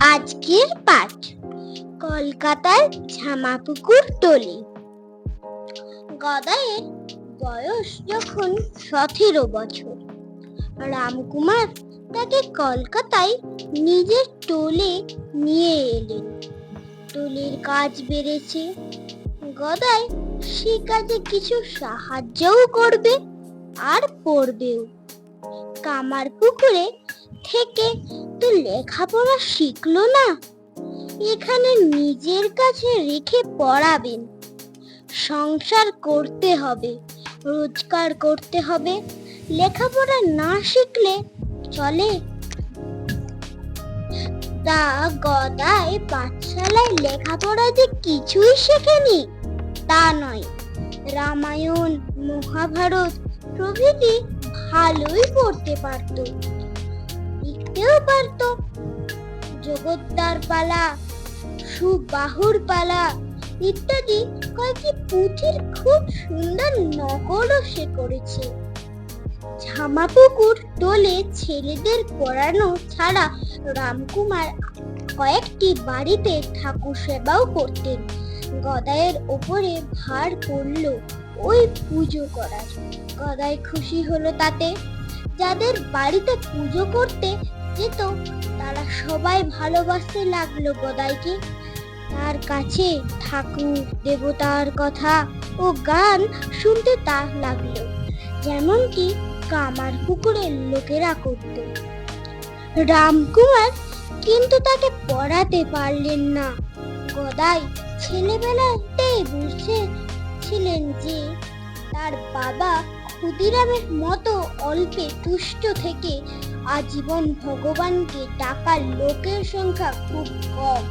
আজকের পাঠ, কলকাতার ঝামাপুকুর টলি। গদায়ের বয়স যখন সতেরো বছর, রামকুমার তাকে কলকাতায় নিজের টোলে নিয়ে এলেন। টোলের কাজ বেড়েছে। গদাই সে কাজে কিছু সাহায্যও করবে আর পড়বেও। কামার পুকুরে থেকে তো লেখাপড়া শিখলো না? এখানে নিজের কাছে রেখে পড়াবেন। সংসার করতে হবে, রোজগার করতে হবে। লেখাপড়া না শিখলে চলে? তা গদায় পাঠশালায় লেখাপড়া যে কিছুই শেখেনি, তা নয়। রামায়ণ, মহাভারত প্রভৃতি ভালোই পড়তে পারতো। লিখতেও পারতো জগদ্দার পালা, সুবাহুর পালা ইত্যাদি কয়েকটি পুঁথির খুব সুন্দর নকলও সে করেছে। ঝামাপুকুর টোলে ছেলেদের পড়ানো ছাড়া রামকুমার কয়েকটি বাড়িতে ঠাকুর সেবাও করতেন। গদায়ের ওপরে ভার পড়ল ওই পুজো করার। গদাই খুশি হলো তাতে। যাদের বাড়িতে পুজো করতে যেত তারা সবাই ভালোবাসতে লাগল গদাইকে। তার কাছে ঠাকুর, দেবতার কথা ও গান শুনতে তার লাগল যেমনটি কামার পুকুরের লোকেরা করত। রামকুমার কিন্তু তাকে পড়াতে পারলেন না। গদাই ছেলেবেলাতেই বুঝতে ছিলেন যে তার বাবা ক্ষুদিরামের মতো অল্পে তুষ্ট থেকে আজীবন ভগবানকে টাকার লোকের সংখ্যা খুব কম।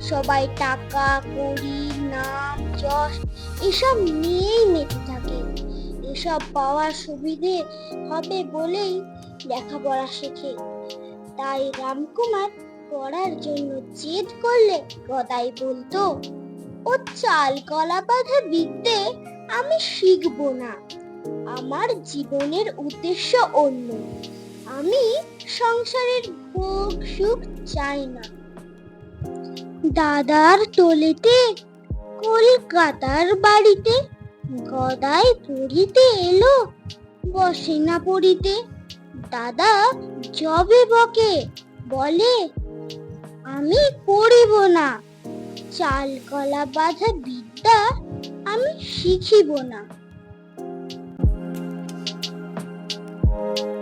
সবাই টাকা, কড়ি, নাম, যশ, এসব নিয়েই মেতে থাকে। এসব পাওয়ার সুবিধে হবে বলেই লেখাপড়া শেখে। তাই রামকুমার পড়ার জন্য জেদ করলে গদাই বলতো, ও চাল কলা বাঁধা বিদ্যে আমি শিখব না। আমার জীবনের উদ্দেশ্য অন্য। আমি সংসারের ভোগ সুখ চাই না। দাদার তোলেতে, কলকাতার বাড়িতে গদাই পড়িতে এলো, বসে না পড়িতে। দাদা জবে বকে, বলে, আমি পড়িব না। চাল কলা বাঁধা বিদ্যা আমি শিখিব না। Bye.